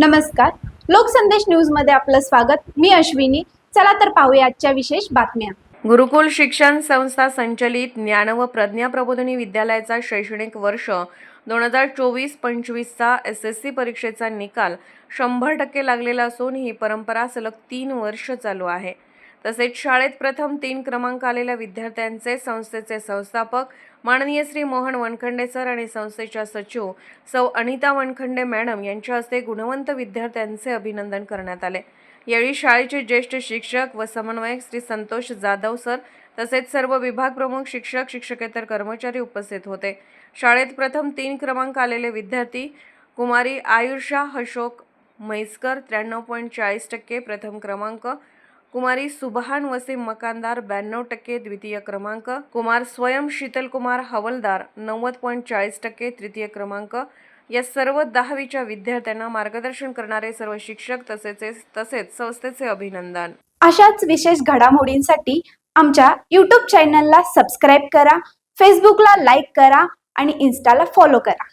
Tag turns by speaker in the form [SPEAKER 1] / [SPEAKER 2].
[SPEAKER 1] नमस्कार. लोकसंदेश न्यूजमध्ये आपलं स्वागत. मी अश्विनी. चला तर पाहूया आजच्या विशेष बातम्या.
[SPEAKER 2] गुरुकुल शिक्षण संस्था संचलित ज्ञान व प्रज्ञा प्रबोधिनी विद्यालयाचा शैक्षणिक वर्ष दोन हजार चोवीस पंचवीसचा एस एस सी परीक्षेचा निकाल शंभर टक्के लागलेला असून ही परंपरा सलग तीन वर्ष चालू आहे. तसेच शाळेत प्रथम तीन क्रमांक आलेल्या विद्यार्थ्यांचे संस्थेचे संस्थापक माननीय श्री मोहन वनखंडे सर आणि संस्थेच्या सचिव सौ अनिता वनखंडे मॅडम यांच्या हस्ते गुणवंत विद्यार्थ्यांचे अभिनंदन करण्यात आले. यावेळी शाळेचे ज्येष्ठ शिक्षक व समन्वयक श्री संतोष जाधव सर तसेच सर्व विभाग प्रमुख शिक्षक शिक्षकेतर कर्मचारी उपस्थित होते. शाळेत प्रथम तीन क्रमांक आलेले विद्यार्थी कुमारी आयुषा अशोक म्हैसकर त्र्याण्णव पॉईंट चाळीस टक्के प्रथम क्रमांक कुमारी सुबहान वसीम मकानदार ब्याण्णव टक्के द्वितीय क्रमांक. कुमार स्वयं शीतलकुमार हवलदार नव्वद पॉईंट चाळीस टक्के तृतीय क्रमांक. या सर्व दहावीच्या विद्यार्थ्यांना मार्गदर्शन करणारे सर्व शिक्षक तसेच तसेच संस्थेचे अभिनंदन.
[SPEAKER 1] अशाच विशेष घडामोडींसाठी आमच्या यूट्यूब चॅनलला सबस्क्राईब करा फेसबुकला लाईक करा आणि इन्स्टाला फॉलो करा.